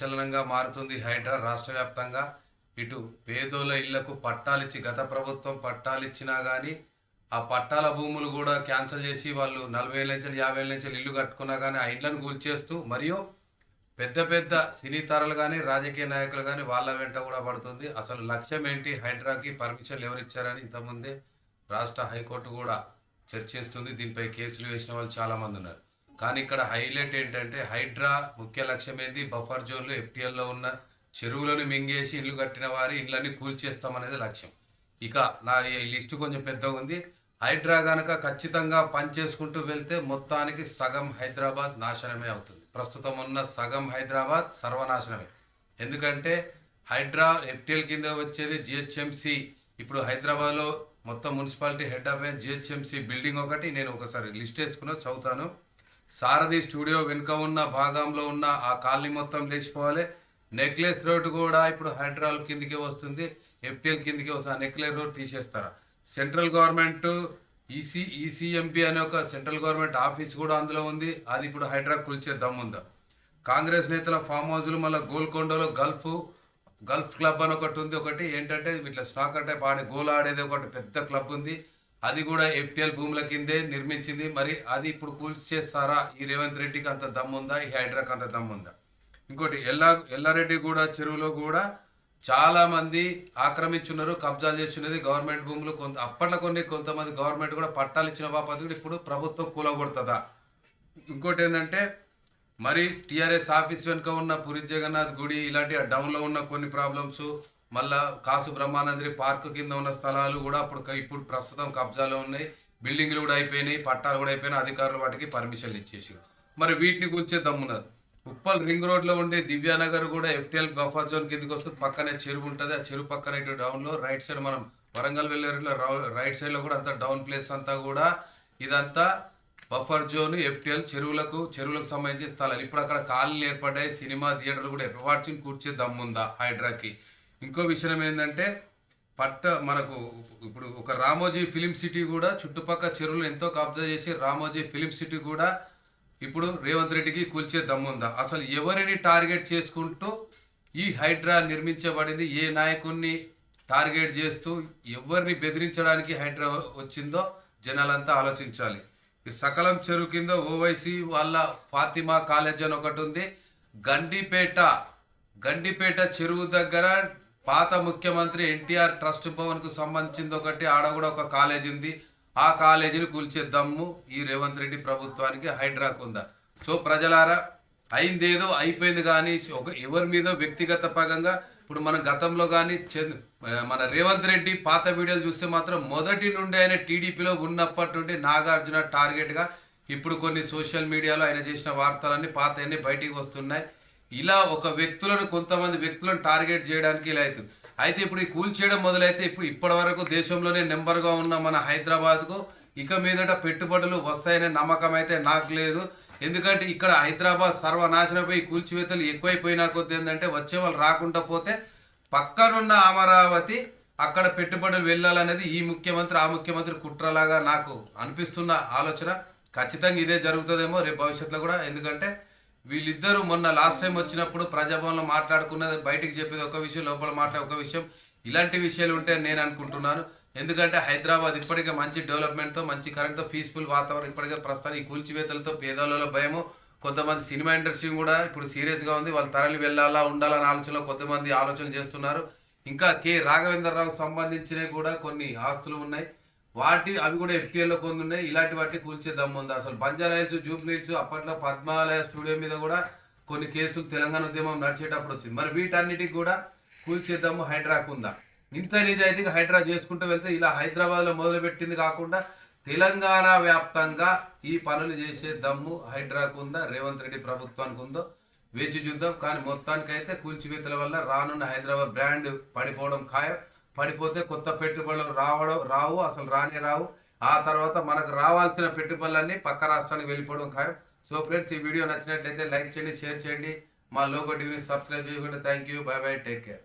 సంచలనంగా మారుతుంది హైడ్రా రాష్ట్ర వ్యాప్తంగా. ఇటు పేదోళ్ళ ఇళ్ళకు పట్టాలిచ్చి గత ప్రభుత్వం పట్టాలిచ్చినా కానీ ఆ పట్టాల భూములు కూడా క్యాన్సిల్ చేసి వాళ్ళు నలభై ఏళ్ళ నుంచి యాభై ఏళ్ళ నుంచి ఇల్లు కట్టుకున్నా కానీ ఆ ఇండ్లను కూల్చేస్తూ మరియు పెద్ద పెద్ద సినీ తారలు కానీ రాజకీయ నాయకులు కానీ వాళ్ళ వెంట కూడా పడుతుంది. అసలు లక్ష్యం ఏంటి? హైడ్రాకి పర్మిషన్లు ఎవరు ఇచ్చారని ఇంతకుముందే రాష్ట్ర హైకోర్టు కూడా చర్చిస్తుంది. దీనిపై కేసులు వేసిన వాళ్ళు చాలామంది ఉన్నారు. కానీ ఇక్కడ హైలైట్ ఏంటంటే హైడ్రా ముఖ్య లక్ష్యం ఏంది? బఫర్ జోన్లో ఎఫ్టీఎల్లో ఉన్న చెరువులను మింగేసి ఇల్లు కట్టిన వారి ఇళ్ళని కూల్చేస్తామనేది లక్ష్యం. ఇక నా ఈ లిస్టు కొంచెం పెద్దగా ఉంది. హైడ్రా కనుక ఖచ్చితంగా పనిచేసుకుంటూ వెళ్తే మొత్తానికి సగం హైదరాబాద్ నాశనమే అవుతుంది. ప్రస్తుతం ఉన్న సగం హైదరాబాద్ సర్వనాశనమే. ఎందుకంటే హైడ్రా ఎఫ్టీఎల్ కింద వచ్చేది జిహెచ్ఎంసి. ఇప్పుడు హైదరాబాద్లో మొత్తం municipality head of GHMC building ఒకటి. నేను ఒకసారి లిస్ట్ వేసుకున్నా చదువుతాను. సారథి స్టూడియో వెనుక ఉన్న భాగంలో ఉన్న ఆ కాలనీ మొత్తం లేచిపోవాలి. నెక్లెస్ రోడ్ కూడా ఇప్పుడు హైడ్రాల్ కిందికి వస్తుంది. ఎఫ్టీఎల్ కిందికి వస్తుంది. ఆ నెక్లెస్ రోడ్ తీసేస్తారా? సెంట్రల్ గవర్నమెంట్ ఈసీ ఈసీఎంపీ అనే ఒక సెంట్రల్ గవర్నమెంట్ ఆఫీస్ కూడా అందులో ఉంది. అది ఇప్పుడు హైడ్రా కూల్చే దమ్ముందా కాంగ్రెస్ నేతల ఫామ్ హౌస్లు మళ్ళీ గోల్కొండలో గల్ఫ్ గల్ఫ్ క్లబ్ అని ఒకటి ఉంది. ఒకటి ఏంటంటే ఇట్లా స్నాకర్ టైప్ ఆడే గోల్ ఆడేది ఒకటి పెద్ద క్లబ్ ఉంది. అది కూడా ఎఫ్టీఎల్ భూముల కిందే నిర్మించింది. మరి అది ఇప్పుడు కూల్చేస్తారా? ఈ రేవంత్ రెడ్డికి అంత దమ్ముందా? ఈ హైడ్రాకి అంత దమ్ముందా? ఇంకోటి ఎల్లా ఎల్లారెడ్డి కూడా చెరువులో కూడా చాలా మంది ఆక్రమించున్నారు కబ్జాలు చేస్తున్నది గవర్నమెంట్ భూములు. కొంత అప్పట్లో కొన్ని కొంతమంది గవర్నమెంట్ కూడా పట్టాలు ఇచ్చిన బాపతి కూడా ఇప్పుడు ప్రభుత్వం కూలగొడుతుందా? ఇంకోటి ఏంటంటే మరి టీఆర్ఎస్ ఆఫీస్ వెనుక ఉన్న పురి జగన్నాథ్ గుడి ఇలాంటి డౌన్లో ఉన్న కొన్ని ప్రాబ్లమ్స్ మళ్ళా కాసు బ్రహ్మానందరి పార్క్ కింద ఉన్న స్థలాలు కూడా అప్పుడు ఇప్పుడు ప్రస్తుతం కబ్జాలో ఉన్నాయి. బిల్డింగ్లు కూడా అయిపోయినాయి పట్టాలు కూడా అయిపోయినాయి అధికారులు వాటికి పర్మిషన్లు ఇచ్చేసారు మరి వీటిని గురించే దమ్మున్నది. ఉప్పల్ రింగ్ రోడ్లో ఉండే దివ్యానగర్ కూడా ఎఫ్టిఎల్ బఫర్ జోన్ కిందకి వస్తుంది. పక్కనే చెరువు ఉంటుంది. ఆ చెరువు పక్కన ఇటు రైట్ సైడ్ మనం వరంగల్ వెళ్ళే రైట్ సైడ్లో కూడా అంతా డౌన్ ప్లేస్ అంతా కూడా ఇదంతా బఫర్ జోన్ ఎఫ్టిఎల్ చెరువులకు చెరువులకు సంబంధించిన స్థలాలు. ఇప్పుడు అక్కడ కాలనీలు ఏర్పడ్డాయి. సినిమా థియేటర్లు కూడా వాటిని కూర్చే దమ్ముందా హైడ్రాకి? ఇంకో విషయం ఏంటంటే పట్ట మనకు ఇప్పుడు ఒక రామోజీ ఫిలిం సిటీ కూడా చుట్టుపక్కల చెరువులు ఎంతో కబ్జా చేసి రామోజీ ఫిలిం సిటీ కూడా ఇప్పుడు రేవంత్ రెడ్డికి కూల్చే దమ్ముందా? అసలు ఎవరిని టార్గెట్ చేసుకుంటూ ఈ హైడ్రా నిర్మించబడింది? ఏ నాయకుడిని టార్గెట్ చేస్తూ ఎవరిని బెదిరించడానికి హైడ్రా వచ్చిందో జనాలంతా ఆలోచించాలి. ఈ సకలం చెరువు కింద ఓవైసీ వాళ్ళ ఫాతిమా కాలేజ్ అని ఒకటి ఉంది. గండిపేట గండిపేట చెరువు దగ్గర పాత ముఖ్యమంత్రి ఎన్టీఆర్ ట్రస్ట్ భవన్కు సంబంధించింది ఒకటి ఆడ కూడా ఒక కాలేజ్ ఉంది. ఆ కాలేజీని కూల్చే దమ్ము ఈ రేవంత్ రెడ్డి ప్రభుత్వానికి హైడ్రాక్ ఉందా సో ప్రజలారా అయిందేదో అయిపోయింది కానీ ఒక ఎవరి మీద వ్యక్తిగత పరంగా ఇప్పుడు మన గతంలో కానీ మన రేవంత్ రెడ్డి పాత వీడియోలు చూస్తే మాత్రం మొదటి నుండి ఆయన టీడీపీలో ఉన్నప్పటి నుండి నాగార్జున టార్గెట్గా ఇప్పుడు కొన్ని సోషల్ మీడియాలో ఆయన చేసిన వార్తలన్నీ పాత అన్నీ బయటికి వస్తున్నాయి. ఇలా ఒక వ్యక్తులను కొంతమంది వ్యక్తులను టార్గెట్ చేయడానికి ఇలా అవుతుంది. అయితే ఇప్పుడు ఈ కూల్చేయడం మొదలైతే ఇప్పుడు ఇప్పటి వరకు దేశంలోనే నెంబర్గా ఉన్న మన హైదరాబాద్కు ఇక మీదట పెట్టుబడులు వస్తాయనే నమ్మకం అయితే నాకు లేదు. ఎందుకంటే ఇక్కడ హైదరాబాద్ సర్వనాశనపై కూల్చివేతలు ఎక్కువైపోయినా కొద్ది ఏంటంటే వచ్చే వాళ్ళు రాకుండా పోతే పక్కనున్న అమరావతి అక్కడ పెట్టుబడులు వెళ్ళాలనేది ఈ ముఖ్యమంత్రి ఆ ముఖ్యమంత్రి కుట్రలాగా నాకు అనిపిస్తున్న ఆలోచన. ఖచ్చితంగా ఇదే జరుగుతుందేమో రేపు భవిష్యత్తులో కూడా. ఎందుకంటే వీళ్ళిద్దరూ మొన్న లాస్ట్ టైం వచ్చినప్పుడు ప్రజాభవన్లో మాట్లాడుకున్నది బయటికి చెప్పేది ఒక విషయం లోపల మాట్లాడే ఒక విషయం. ఇలాంటి విషయాలు ఉంటే నేను అనుకుంటున్నాను. ఎందుకంటే హైదరాబాద్ ఇప్పటికే మంచి డెవలప్మెంట్తో మంచి కరెంట్తో పీస్ఫుల్ వాతావరణం ఇప్పటికే ప్రస్తుతానికి కూల్చివేతలతో పేదలలో భయము. కొంతమంది సినిమా ఇండస్ట్రీ కూడా ఇప్పుడు సీరియస్గా ఉంది. వాళ్ళు తరలి వెళ్ళాలా ఉండాలని ఆలోచనలో కొంతమంది ఆలోచన చేస్తున్నారు. ఇంకా కే రాఘవేంద్రరావు సంబంధించినవి కూడా కొన్ని ఆస్తులు ఉన్నాయి. వాటి అవి కూడా ఎఫ్టీఎల్లో కొన్ని ఉన్నాయి ఇలాంటి వాటిని కూల్చే దమ్ము ఉంది అసలు బంజారాయిల్స్ హిల్స్ అప్పట్లో పద్మాలయ స్టూడియో మీద కూడా కొన్ని కేసులు తెలంగాణ ఉద్యమం నడిచేటప్పుడు వచ్చింది. మరి వీటన్నిటికి కూడా కూల్చేద్దాము హైడ్రాక్ ఉందా ఇంత నిజాయితీగా హైడ్రా చేసుకుంటూ వెళ్తే ఇలా హైదరాబాద్లో మొదలుపెట్టింది కాకుండా తెలంగాణ వ్యాప్తంగా ఈ పనులు చేసే దమ్ము హైడ్రాకు ఉందా రేవంత్ రెడ్డి ప్రభుత్వానికి ఉందో వేచి చూద్దాం. కానీ మొత్తానికైతే కూల్చివేతల వల్ల రానున్న హైదరాబాద్ బ్రాండ్ పడిపోవడం ఖాయం. పడిపోతే కొత్త పెట్టుబడులు రావడం రావు అసలు రాని రావు. ఆ తర్వాత మనకు రావాల్సిన పెట్టుబడులన్నీ పక్క రాష్ట్రానికి వెళ్ళిపోవడం ఖాయం. సో ఫ్రెండ్స్ ఈ వీడియో నచ్చినట్లయితే లైక్ చేయండి షేర్ చేయండి. మా లోగో టీవీ సబ్స్క్రైబ్ చేయకుండా thank you bye bye take care.